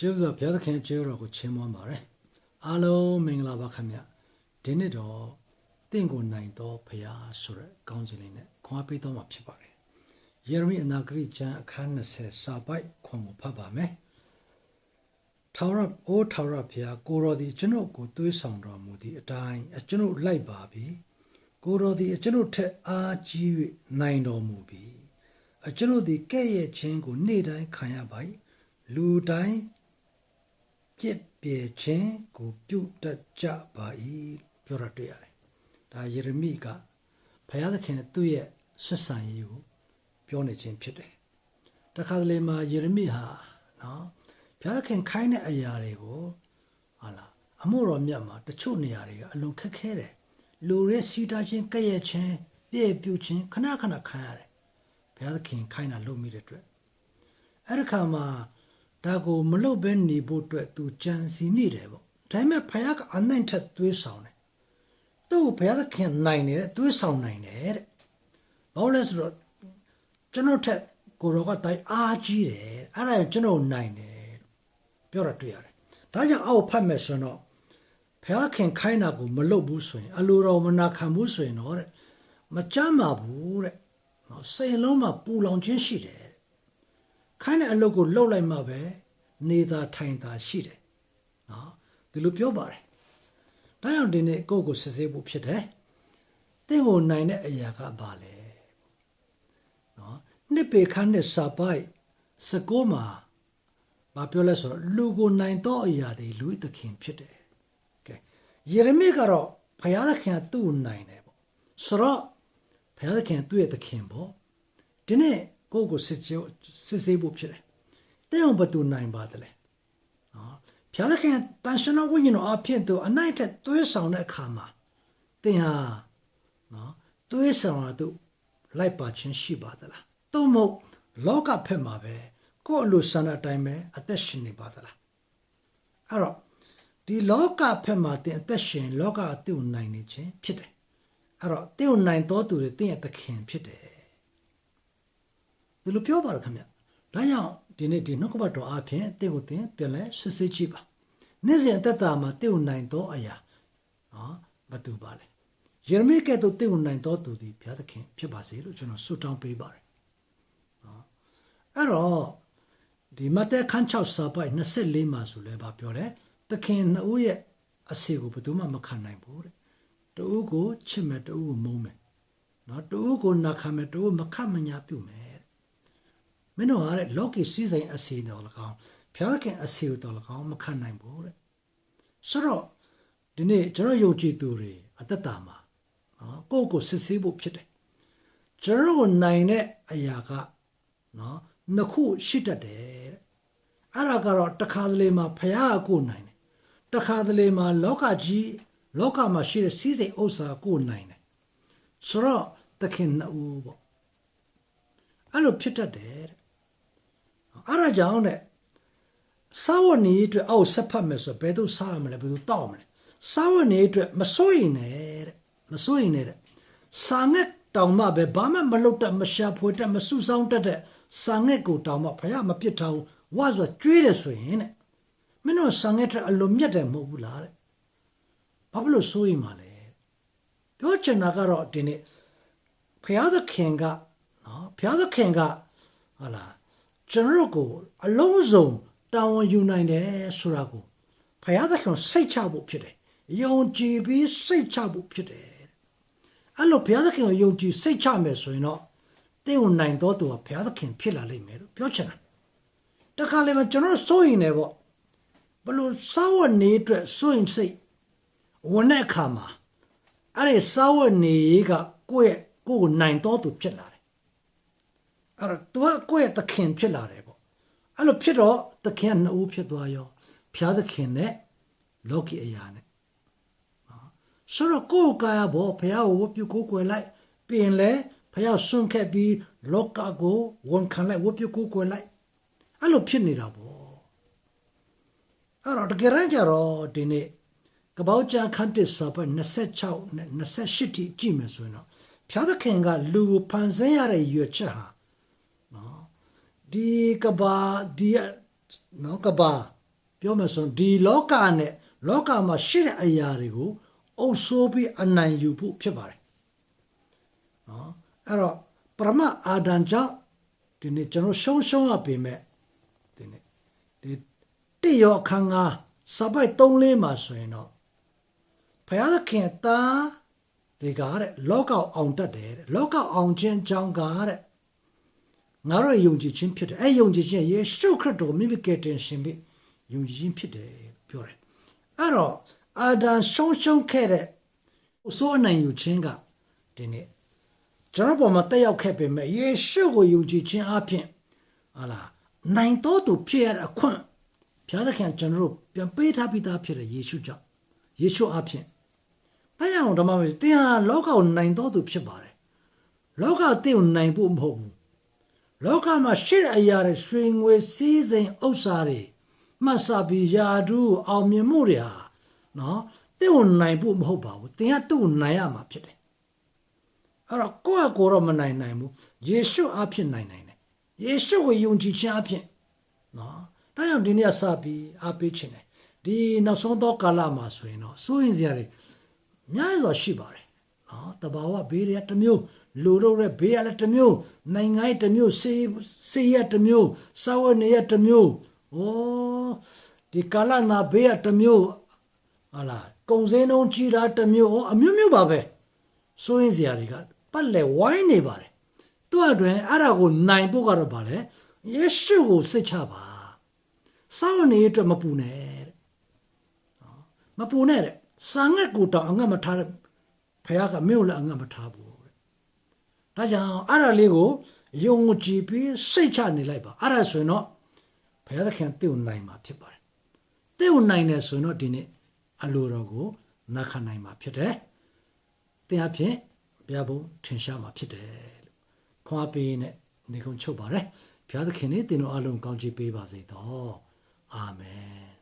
ရှုပ်စွာဘုရားသခင်ကျေးဇူးတော်ကိုချီးမွမ်းပါတယ်အားလုံးမင်္ဂလာပါခင်ဗျဒီနေ့တော့တင့်ကိုနိုင်သောဘုရားဆိုတဲ့ကောင်းစဉ်လေးနဲ့ခွန်အားပေးတော်မှာဖြစ်ပါတယ်ယေရမိအနာဂရိကျမ်းအခန်း20စာပိုက်ခွန်ကိုဖတ်ပါမယ်ထာဝရအိုးထာဝရဘုရားကိုတော်သည်ကျွန်ုပ်ကိုသွေးဆောင်တော်မူသည့်အတိုင်းအကျွန်ုပ်လိုက်ပါပြီကိုတော်သည်အကျွန်ုပ်ထက်အားကြီး၍နိုင်တော်မူပြီအကျွန်ုပ်သည်ကဲ့ရဲ့ခြင်းကိုနေ့တိုင်းခံရပါ၏လူတိုင်း ပြစ်ပြဲခြင်းကိုပြုတ်တတ်ကြပါ၏ပြောရတွေ့ရတယ်။ဒါယေရမိကဘုရားသခင်နဲ့သူ့ရဲ့ဆက်ဆံရေးကိုပြောနေခြင်းဖြစ်တယ်။တခါတလေမှာယေရမိဟာနော်ဘုရားသခင်ခိုင်းတဲ့အရာတွေကိုဟာလားအမှုတော်မြတ်မှာတချို့နေရာတွေကအလွန်ခက်ခဲတယ်။လူရဲစီတာချင်းကဲ့ရဲ့ခြင်းပြည့်ပြူခြင်းခဏခဏခံရတယ်။ဘုရားသခင်ခိုင်းတာလုပ်မိတဲ့အတွက်အဲ့ဒီခါမှာ ဒါကိုမလုပ်ဘဲနေဖို့အတွက်သူကြံစီနေတယ်ပေါ့ဒါပေမဲ့ဖခင်ကအနိုင်ထက်သွေးဆောင်တယ်သူ့ကိုဘုရားသခင်နိုင်တယ်သွေးဆောင်နိုင်တယ်တဲ့ဘာလို့လဲဆိုတော့ကျွန်တော်ထက်ကိုရောကတိုင်းအားကြီးတယ်အဲ့ဒါကိုကျွန်တော်နိုင်တယ်ပြောတာတွေ့ရတယ်ဒါကြောင့်အောက်ဖတ်မယ်ဆိုတော့ဘုရားခင်ခိုင်းတာကိုမလုပ်ဘူးဆိုရင် အလိုတော်မနာခံဘူးဆိုရင်တော့တဲ့မကြမ်းပါဘူးတဲ့နော်စိတ်လုံးမှာပူလောင်ခြင်းရှိတယ် ခိုင်းတဲ့အလုပ်ကိုလှုပ်လိုက်မှပဲနေတာထိုင်တာရှိတယ်နော်ဒီလိုပြောပါတယ်ဒါကြောင့်ဒီနေ့ကိုယ့်ကိုစစ်ဆေးဖို့ဖြစ်တယ်တင့်ကိုနိုင်တဲ့အရာကဘာလဲနော်နှစ်ပေခန်းနဲ့စာပိုက်စကောမှာဘာပြောလဲဆိုတော့လူကိုနိုင်တော့အရာတွေလူသခင်ဖြစ်တယ်ကဲယေရမိကတော့ဘုရားသခင်ကသူ့ကိုနိုင်တယ်ပေါ့ဆိုတော့ဘုရားသခင်ကသူ့ရဲ့သခင်ပေါ့ဒီနေ့ ကိုယ့်ကိုစစ်ဆေးစစ်ဆေးဖို့ဖြစ်တယ်။တဲ့အောင်ဘသူနိုင်ပါတယ်လဲ။နော်ဘုရားသခင်တန်ရှင်တော်ဝိညာဉ်တော်အဖြစ်သူအနိုင်ထက်သွေးဆောင်တဲ့အခါမှာသင်ဟာနော်သွေးဆောင်တာသူလိုက်ပါခြင်းရှိပါသလား။သို့မဟုတ်လောကဖက်မှာပဲကိုယ့်အလိုဆန္ဒအတိုင်းပဲအသက်ရှင်နေပါသလား။အဲ့တော့ဒီလောကဖက်မှာတင်အသက်ရှင် လောကအတုနိုင်နေခြင်းဖြစ်တယ်။အဲ့တော့တင့်ကိုနိုင်တော်သူတွေတင့်ရဲ့သခင်ဖြစ်တယ်။ ဒီလိုပြောပါတော့ခင်ဗျ။ဒါကြောင့်ဒီနေ့ဒီနှုတ်ကပတ်တော်အဖြစ်တင့်ကိုတင်ပြန်လဲဆွဆွကြည့်ပါ။နေ့စဉ်အသက်တာမှာတင့်ကိုနိုင်တော်အရာနော်မတူပါလေ။ယေရမိကဲ့သို့တင့်ကိုနိုင်တော်သူသည်ဘုရားသခင်ဖြစ်ပါစေလို့ကျွန်တော်ဆုတောင်းပေးပါတယ်။နော်အဲ့တော့ဒီမဿဲခန်း6စာပိုက်24မှာဆိုလဲဗာပြောတယ်။သခင်နှစ်ဦးရဲ့အစီကိုဘယ်သူမှမခံနိုင်ဘူးတဲ့။တူဦးကိုချစ်မယ်တူဦးကိုမုန်းမယ်။နော်တူဦးကိုနာခံမယ်တူဦးမခတ်မညာပြုမယ်တဲ့။ မင်းတို့ဟာတဲ့လောကီစည်းစိမ်အစီတော်၎င်းဘုရားခင်အစီတော်၎င်းမခံနိုင်ဘူးတဲ့။ဆိုတော့ဒီနေ့ကျွန်တော်ယုံကြည်သူတွေအသက်တာမှာနော်ကိုယ့်ကိုစစ်ဆေးဖို့ဖြစ်တယ်။ကျွန်တော်ကိုနိုင်တဲ့အရာကနော်နှစ်ခုရှိတတ်တယ်တဲ့။အဲ့ဒါကတော့တစ်ခါတလေမှာဘုရားကကိုယ်နိုင်တယ်။တစ်ခါတလေမှာလောကကြီးလောကမှာရှိတဲ့စည်းစိမ်ဥစ္စာကိုယ်နိုင်တယ်။ဆိုတော့သခင်နှစ်ဦးပေါ့။အဲ့လိုဖြစ်တတ်တယ်တဲ့။အဲ့ ဒါကြောင့်တဲ့စာဝတ်နေရေးအတွက်အောက်ဆက်ဖတ်မယ်ဆိုဘယ်သူစားရမလဲဘယ်သူတောက်မလဲစာဝတ်နေရေးအတွက်မစိုးရင်နဲ့တဲ့မစိုးရင်နဲ့တဲ့စာငက်တောင်မှပဲဘာမှမလုပ်တတ်မရှာဖွေတတ်မစုဆောင်းတတ်တဲ့စာငက်ကိုတောင်မှဖယားမပြစ်ထားဘူးဝါဆိုကျွေးတယ်ဆိုရင်တဲ့မင်းတို့စာငက်တဲ့အလိုမြတ်တယ်မဟုတ်ဘူးလားတဲ့ဘာဖြစ်လို့စိုးရင်မှာလဲပြောချင်တာကတော့ဒီနေ့ဖယားသခင်ကနော်ဖယားသခင်ကဟာလား ကျွန်တော်ကိုအလုံးစုံတာဝန်ယူနိုင်တယ်ဆိုတာကိုဖယားသခင်စိတ်ချဖို့ဖြစ်တယ်။ယုံကြည်ပြီးစိတ်ချဖို့ဖြစ်တယ်။အဲ့လိုဘုရားသခင်ကိုယုံကြည်စိတ်ချမယ်ဆိုရင်တော့တင့်ကိုနိုင်တော်သူကဘုရားသခင်ဖြစ်လာလိမ့်မယ်လို့ပြောချင်တာ။တခါလေမှကျွန်တော်စိုးရင်လည်းပေါ့ဘလို့စာဝတ်နေအတွက်စိုးရင်စိတ်ဝင်တဲ့အခါမှာအဲ့ဒီစာဝတ်နေရေးကကိုယ့်ရဲ့ကိုယ့်ကိုနိုင်တော်သူဖြစ်လာတယ်။ အဲ့တော့သူကကိုယ့်ရဲ့သခင်ဖြစ်လာတယ်ပေါ့။အဲ့လိုဖြစ်တော့သခင်ကနှစ်ဦးဖြစ်သွားရောဘုရားသခင်နဲ့လောကီအရာနဲ့ဆိုတော့ကိုယ်ကာယဘောဘုရားကိုဝတ်ပြုကိုးကွယ်လိုက်ပြင်လဲဘုရားဆွန့်ခဲ့ပြီးလောကကိုဝန်ခံလိုက်ဝတ်ပြုကိုးကွယ်လိုက်အဲ့လိုဖြစ်နေတာပေါ့အဲ့တော့တကယ်ရကြတော့ဒီနေ့ကပောက်ချခတ်တစ်စာပဲ26နဲ့28တိကြည့်မယ်ဆိုရင်တော့ဘုရားသခင်ကလူကိုဖန်ဆင်းရတဲ့ရွယ်ချက်ဟာနော် ဒီကဘာဒီနော်ကဘာပြောမယ်ဆိုရင်ဒီလောကနဲ့လောကမှာရှိတဲ့အရာတွေကိုအုပ်ဆိုးပြီးအနိုင်ယူဖို့ဖြစ်ပါတယ်နော်အဲ့တော့ပရမအာဒံကြောင့်ဒီနေ့ကျွန်တော်ရှုံးရှုံးရပေမဲ့ဒီနေ့ဒီတိရောအခန်းကစပိုက်3လေးမှာဆိုရင်တော့ဘုရားသခင်အသားတွေကတဲ့လောကအောင်တတ်တယ်တဲ့လောကအောင်ခြင်းကြောင့်ကတဲ့ ငါတို့ယုံကြည်ခြင်းဖြစ်တယ်အဲယုံကြည်ခြင်းယေရှုခရစ်တော်မိမိကယ်တင်ရှင်ပြီးယုံကြည်ခြင်းဖြစ်တယ်ပြောတယ်အဲ့တော့အာဒံရှုံးရှုံးခဲ့တဲ့အစိုးအနိုင်ယူခြင်းကဒီနေ့ကျွန်တော်ပေါ်မှာတက်ရောက်ခဲ့ပေမဲ့ယေရှုကိုယုံကြည်ခြင်းအပြင်ဟာလားနိုင်တော်သူဖြစ်ရတဲ့အခွင့်ဘုရားသခင်ကျွန်တော်တို့ပြန်ပေးထားပြီးသားဖြစ်တဲ့ယေရှုကြောင့်ယေရှုအပြင်ဘာကြောင့်ဓမ္မမေတင်ဟာလောကကိုနိုင်တော်သူဖြစ်ပါတယ်လောကတင့်ကိုနိုင်ဖို့မဟုတ်ဘူး လောကမှာရှိတဲ့အရာတွေရွှေငွေစည်းစိမ်ဥစ္စာတွေမှတ်စာပြီးယာဒူးအောင်မြင်မှုတွေဟာနော်တင့်ကိုနိုင်ဖို့မဟုတ်ပါဘူးတင်ကသူ့ကိုနိုင်ရမှာဖြစ်တယ်အဲ့တော့ကိုယ့်အကိုယ်တော့မနိုင်နိုင်ဘူးယေရှုအဖြစ်နိုင်နိုင်တယ်ယေရှုကိုယုံကြည်ခြင်းအဖြစ်နော်ဒါကြောင့်ဒီနေ့စပြီးအားပေးခြင်းတယ်ဒီနောက်ဆုံးသောကာလမှာဆိုရင်တော့စိုးရင်စရာတွေအများကြီးတော့ရှိပါတယ်နော်တဘာဝဘေးတွေကတစ်မျိုး လူတို့ရဲ့ဘေးရလည်းတစ်မျိုးနိုင်ငံရေးတစ်မျိုးစေစေရတစ်မျိုးစာဝတ်နေရတစ်မျိုးဩဒီကာလနာဘေးရတစ်မျိုးဟာလားကုံစင်းလုံးကြီးတာတစ်မျိုးဩအမျိုးမျိုးပါပဲစိုးရင်စရာတွေကပတ်လဲဝိုင်းနေပါတယ်သူ့အတွင်အဲ့ဒါကိုနိုင်ဖို့ကတော့ဗာလဲယေရှုကိုစိတ်ချပါစောင့်နေအတွက်မပူနဲ့တဲ့နော်မပူနဲ့တဲ့စာငတ်ကိုတောင်အငတ်မထားတဲ့ဖခင်ကမင်းကိုလည်းအငတ်မထားဘူးတဲ့ ဒါကြောင့်အဲ့ဒါလေးကိုယုံကြည်ပြီးစိတ်ချနေလိုက်ပါအဲ့ဒါဆိုရင်တော့ဘုရားသခင်တင့်ကိုနိုင်မှာဖြစ်ပါတယ်တင့်ကိုနိုင်တယ်ဆိုရင်တော့ဒီနေ့အလိုတော်ကိုနာခံနိုင်မှာဖြစ်တယ်တင်အဖြစ်ဘုရားဘုံထင်ရှားမှာဖြစ်တယ်လို့ခွန်အားပေးနဲ့နေကုန်ချုပ်ပါရယ်ဘုရားသခင်နဲ့တင်တော်အလုံးကောင်းချီးပေးပါစေတော့အာမင်